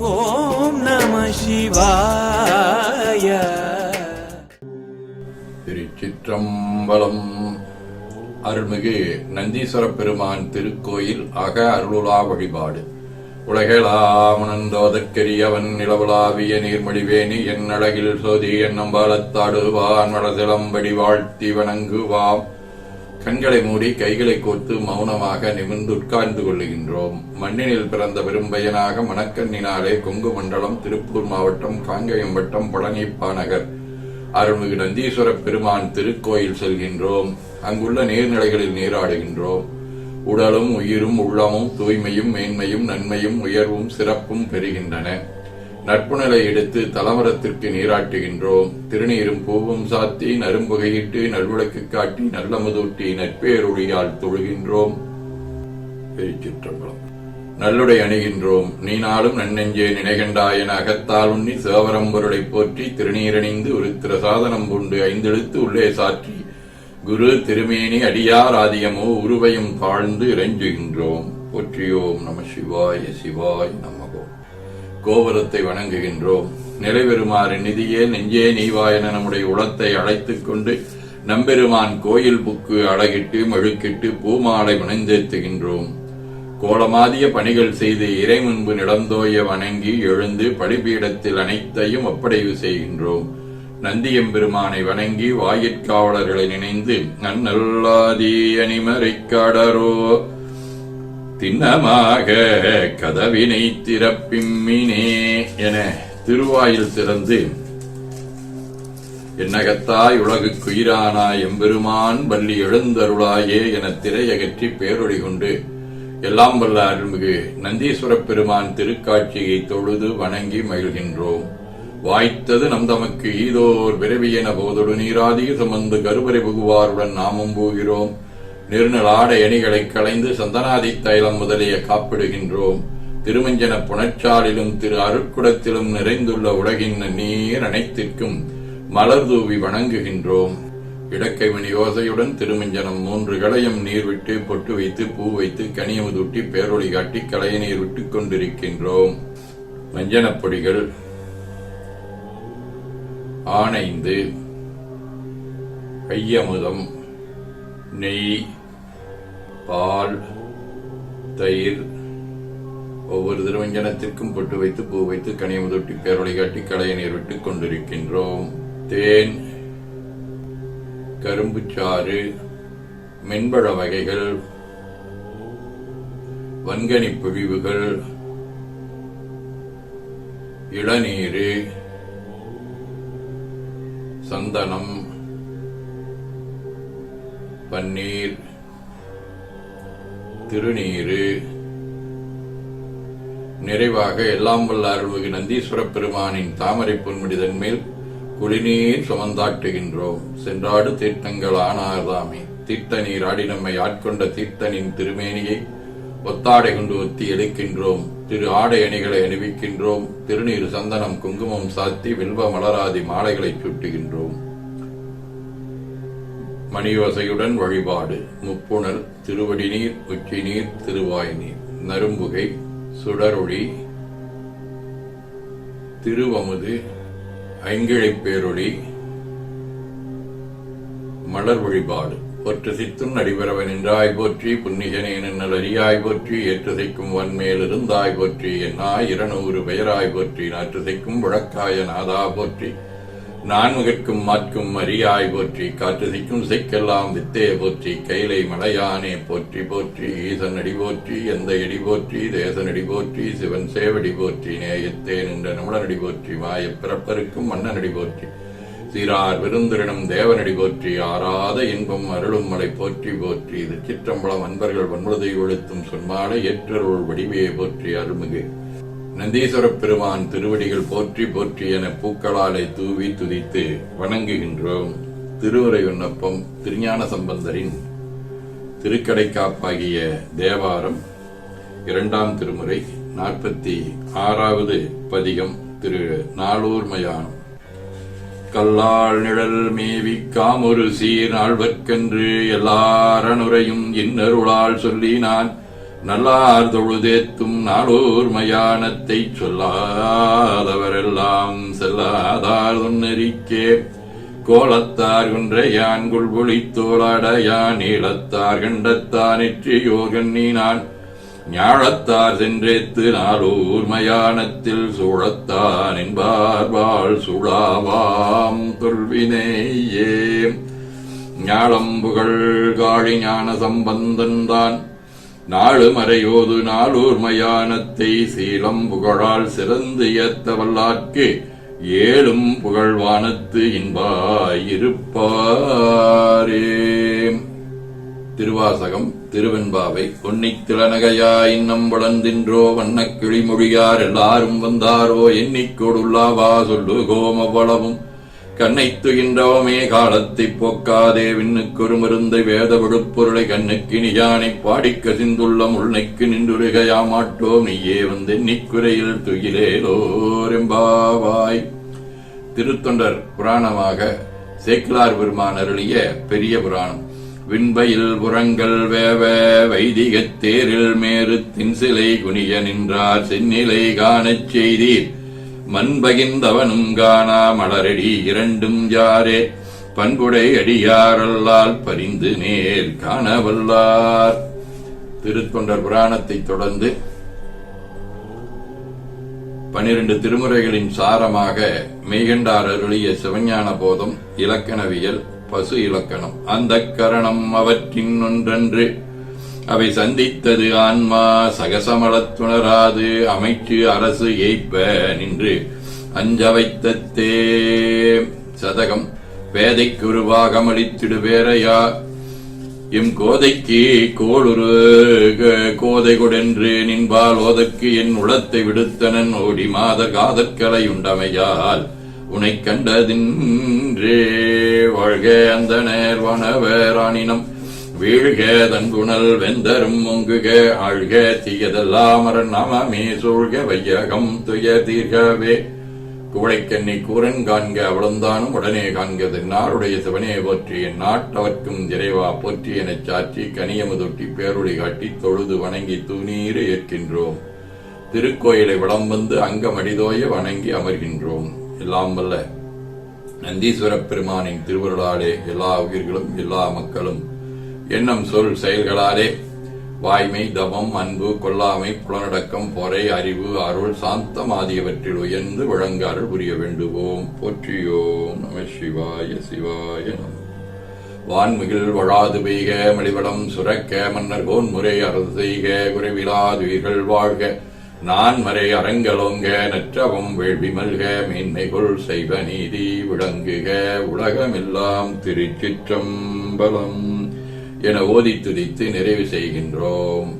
ஓம் நம சிவாய. திருச்சிற்றம்பலம். அருள்மிகு நந்தீஸ்வர பெருமான் திருக்கோயில் அக அருளுலா வழிபாடு. உலகளாமனந்தோதற்கரியவன் நிலவுலாவிய நீர்மடிவேணி என் அழகில் சோதி என்னம்பாலத்தாடுவான் வடதிலம்படி வாழ்த்தி வணங்குவாம். கண்களை மூடி கைகளை கோர்த்து மௌனமாக நிமிர்ந்து உட்கார்ந்து கொள்ளுகின்றோம். மண்ணினில் பிறந்த பெரும்பயனாக மணக்கண்ணினாலே கொங்கு மண்டலம் திருப்பூர் மாவட்டம் காங்கயம் வட்டம் பழனிப்பா நகர். அருள்மிகு நந்தீஸ்வர பெருமான் திருக்கோயில் செல்கின்றோம். அங்குள்ள நீர்நிலைகளில் நீராடுகின்றோம். உடலும் உயிரும் உள்ளமும் தூய்மையும் மேன்மையும் நன்மையும் உயர்வும் சிறப்பும் பெறுகின்றன. நட்புணலை எடுத்து தலமரத்திற்கு நீராட்டுகின்றோம். திருநீரும் பூவும் சாத்தி நரும்புகையிட்டு நல்விளக்கு காட்டி நல்லமுதூட்டி நட்பேருளியால் தொழுகின்றோம். திருச்சிற்றம்பலம் நல்லுடை அணிகின்றோம். நீ நாளும் நன்னெஞ்சே நினைகண்டாயன அகத்தால் உண்ணி சிவபரம்பொருளை போற்றி திருநீரணிந்து ஒரு சாதனம் கொண்டு ஐந்தெழுத்து உள்ளே சாற்றி குரு திருமேனி அடியார் ஆதியமோ உருவையும் தாழ்ந்து இறைஞ்சுகின்றோம். போற்றியோம் நம சிவாய சிவாய் நம. கோபுரத்தை வணங்குகின்றோம். நிலைபெறுமாறு நிதியே நெஞ்சே நீவாயன நம்முடைய உளத்தை அழைத்துக் கொண்டு நம்பெருமான் கோயில் புக்கு அழகிட்டு மெழுக்கிட்டு பூமாலை வணந்தேத்துகின்றோம் கோலமாதிய பணிகள் செய்து இறை முன்பு நிலந்தோய வணங்கி எழுந்து பலிபீடத்தில் அனைத்தையும் ஒப்படைவு செய்கின்றோம். நந்தியம்பெருமானை வணங்கி வாயிற்காவலர்களை நினைந்து நன்னல்லாதி அணிமறைக்காடரோ திண்ணமாக கதவினை திறப்பிம்மினே என திருவாயில் திறந்து என்னகத்தாய் உலகு எம்பெருமான் பள்ளி எழுந்தருளாயே என திரையகற்றி பேரொழி கொண்டு எல்லாம் வல்ல அருள்மிகு நந்தீஸ்வரப் பெருமான் திருக்காட்சியை தொழுது வணங்கி மகிழ்கின்றோம். வாய்த்தது நம் தமக்கு ஈதோர் விரவியென போதொடு நீராதிக சுமந்து கருவறை புகுவாருடன் நாமும் போகிறோம். நிர்ணலாட எணிகளை களைந்து சந்தனாதி தைலம் முதலிய காப்பிடுகின்றோம். திருமஞ்சன புனச்சாலிலும் திரு அருட்குடத்திலும் நிறைந்துள்ள உலகின் நீர் அனைத்திற்கும் மலர் தூவி வணங்குகின்றோம். இடக்கை மணி யோசையுடன் திருமஞ்சனம் மூன்று களையும் நீர் விட்டு பொட்டு வைத்து பூ வைத்து கனியமுதூட்டி பேரொளி காட்டி களைய நீர் விட்டு கொண்டிருக்கின்றோம். மஞ்சனப் பொடிகள் ஆனைந்து கையமுதம் நெய் பால் தயிர் ஒவ்வொரு திருவஞ்சனத்திற்கும் பொட்டு வைத்து பூ வைத்து கனியமுதொட்டி பேரொழி காட்டி கலையை நீர் கொண்டிருக்கின்றோம். தேன் கரும்புச்சாறு மென்பழ வகைகள் வன்கனி பொழிவுகள் இளநீர் சந்தனம் பன்னீர் திருநீரு. நிறைவாக எல்லாம் வல்ல அருள்மிகு நந்தீஸ்வர பெருமானின் தாமரை பொன்முடிதன் மேல் குளிநீர் சுமந்தாட்டுகின்றோம். சென்றாடு தீர்த்தங்கள் ஆனார்தாமே. தீர்த்த நீர் ஆடி நம்மை ஆட்கொண்ட தீர்த்தனின் திருமேனியை ஒத்தாடை கொண்டு ஒத்தி எழுக்கின்றோம் திரு ஆடை அணிகளை அணிவிக்கின்றோம். திருநீர் சந்தனம் குங்குமம் சாத்தி வில்வ மலராதி மாலைகளை சுட்டுகின்றோம். மணியோசையுடன் வழிபாடு. முப்புணர் திருவடிநீர் உச்சிநீர் திருவாய்நீர். திருவாய் நீர் நரும்புகை சுடரொளி திருவமுது ஐங்கிழைப்பேரொளி மலர் வழிபாடு. பொற்று சித்தும் நடிபெறவன் என்றாய் போற்றி புன்னிகனே நின்னல் அறியாய் போற்றி ஏற்றுசைக்கும் வன்மேல் இருந்தாய் போற்றி என்னாய் இருநூறு பெயராய் போற்றி நாற்றுசைக்கும் விளக்காய நாதா போற்றி. நான்முகற்கும் மாற்கும் மரியாய் போற்றி காற்றுதிக்கும் சிக்கெல்லாம் வித்தே போற்றி கைலை மலையானே போற்றி போற்றி ஈசன் அடி போற்றி எந்த எடி போற்றி தேசன் அடி போற்றி சிவன் சேவடி போற்றி நேயத்தே நின்ற நிமிடனடி போற்றி மாய பிறப்பருக்கும் மன்னனடி போற்றி சீரார் விருந்திரனும் தேவனடி போற்றி ஆறாத இன்பம் அருளும் மலை போற்றி போற்றி இது சிற்றம்பலம் அன்பர்கள் வன்முழுதை ஒழுத்தும் சொன்மாலை ஏற்றருள் வடிவையை போற்றி அருள்மிகு. நந்தீஸ்வரப் பெருமான் திருவடிகள் போற்றி போற்றி என பூக்களாலை தூவி துதித்து வணங்குகின்றோம். திருவுரை விண்ணப்பம் திருஞான சம்பந்தரின் திருக்கடைக்காப்பாகிய தேவாரம் இரண்டாம் திருமுறை நாற்பத்தி ஆறாவது பதிகம் திரு நாளூர் மயானம். கல்லாள் நிழல் மேவி காமொரு சீர் ஆழ்வர்க்கென்று எல்லாரனுரையும் இன்னருளால் சொல்லி நான் நல்லார் தொழுதேத்தும் நாளோர் மயானத்தை சொல்லாதவரெல்லாம் செல்லாதார் நெறிக்கே கோலத்தார் குன்றையான் குள்புளி தோளாடையான் நீளத்தார் கண்டத்தான் நெற்றியோகன் நீனான் ஞாழத்தார் சென்றேத்து நாளூர் மயானத்தில் சூழத்தான் என்பார் வாழ் சுழாவாம் தொல்வினேயே. ஞாழம்புகள் காழி ஞான சம்பந்தன்தான் நாளும் அறையோது நாளூர் மயானத்தை சீலம் புகழால் சிறந்து ஏத்த வல்லார்க்கு ஏழும் புகழ்வானத்து இன்பாயிருப்பாரே. திருவாசகம் திருவெண்பாவை பொன்னித் திளநகையா இன்னம் வளர்ந்தின்றோ வண்ணக் கிளிமொழியார் எல்லாரும் வந்தாரோ எண்ணிக்கொடுள்ளாவா சொல்லு அவ்வளவும் கண்ணைத் துகின்றவமே காலத்தைப் போக்காதே. விண்ணுக்கொரு மருந்தை வேத கண்ணுக்கு கண்ணுக்கினியானை பாடி கசிந்துள்ள முள்ளைக்கு நின்றுருகையாமாட்டோம். நீயே வந்து எண்ணிக்குறையில் துயிலேலோரெம்பாவாய் திருத்தொண்டர் புராணமாக சேக்கிலார் பெருமான் அருளிய பெரிய புராணம். விண்பயில் புறங்கள் வேவ வைதிகத் தேரில் மேறு தின்சிலை குனிய நின்றார். செந்நிலை காணச் செய்தீர். மண்பகிந்தவனும் காணா மலரடி இரண்டும் யாரே? பண்புடை அடியாரல்லால் பரிந்து நேர் காணவல்லார். திருத்தொண்டர் புராணத்தைத் தொடர்ந்து பனிரெண்டு திருமுறைகளின் சாரமாக மெய்கண்டார் அருளிய சிவஞான போதம் இலக்கணவியல் பசு இலக்கணம் அந்த கரணம் அவற்றின் ஒன்றன்று அவை சந்தித்தது ஆன்மா சகசமளத்துணராது அமைச்சு அரசு ஏய்ப்ப நின்று அஞ்ச வைத்தத்தே சதகம் பேதைக்கு உருவாகம் அளித்திடு வேறையா? எம் கோதைக்கு கோளுரு க- கோதை கொடென்று நின்பால் ஓதற்கு என் உளத்தை விடுத்தனன் ஓடி மாத காதற்கலை உண்டமையால் உனை கண்டதின்றே. வாழ்க அந்த நேர்வனவரானினம் வீழ்க தன்குணல் வெந்தரும் முங்குக ஆழ்க தீயதெல்லாம் அமமே சூழ்க வையகம் துய தீர்கவே. குவளைக்கண்ணி கூரன் காண்க அவளந்தானும் உடனே காண்க தென்னாருடைய சிவனே போற்றி என் நாட்டவர்க்கும் இறைவா போற்றி எனச் சாற்றி கனியமுதொட்டி பேருடை காட்டி தொழுது வணங்கி தூணீறு ஏற்கின்றோம். திருக்கோயிலை வளம் வந்து அங்கமடிதோய வணங்கி அமர்கின்றோம். எல்லாம் வல்ல நந்தீஸ்வரப் பெருமானின் திருவருளாலே எல்லா உயிர்களும் எல்லா மக்களும் எண்ணம் சொல் செயல்களாலே. வாய்மை தபம் அன்பு கொல்லாமை புலனடக்கம் பொறை அறிவு அருள் சாந்தம் ஆகியவற்றில் உயர்ந்து விளங்காறு புரிய வேண்டுவோம். போற்றியோம் நம சிவாய சிவாய நம. வான்மிகில் வழாது பெய்க மலிவடம் சுரக்க மன்னர் கோன்முறை அரசு செய்க குறைவிலாதுயிர்கள் வாழ்க. நான் மறை அரங்கலோங்க நற்றவம் வேள்வி மல்க மேன்மைகுள் செய்வ நீதி விளங்குக உலகமெல்லாம் திருச்சிற்றம்பலம். என ஓதி துதித்து நிறைவு செய்கின்றோம்.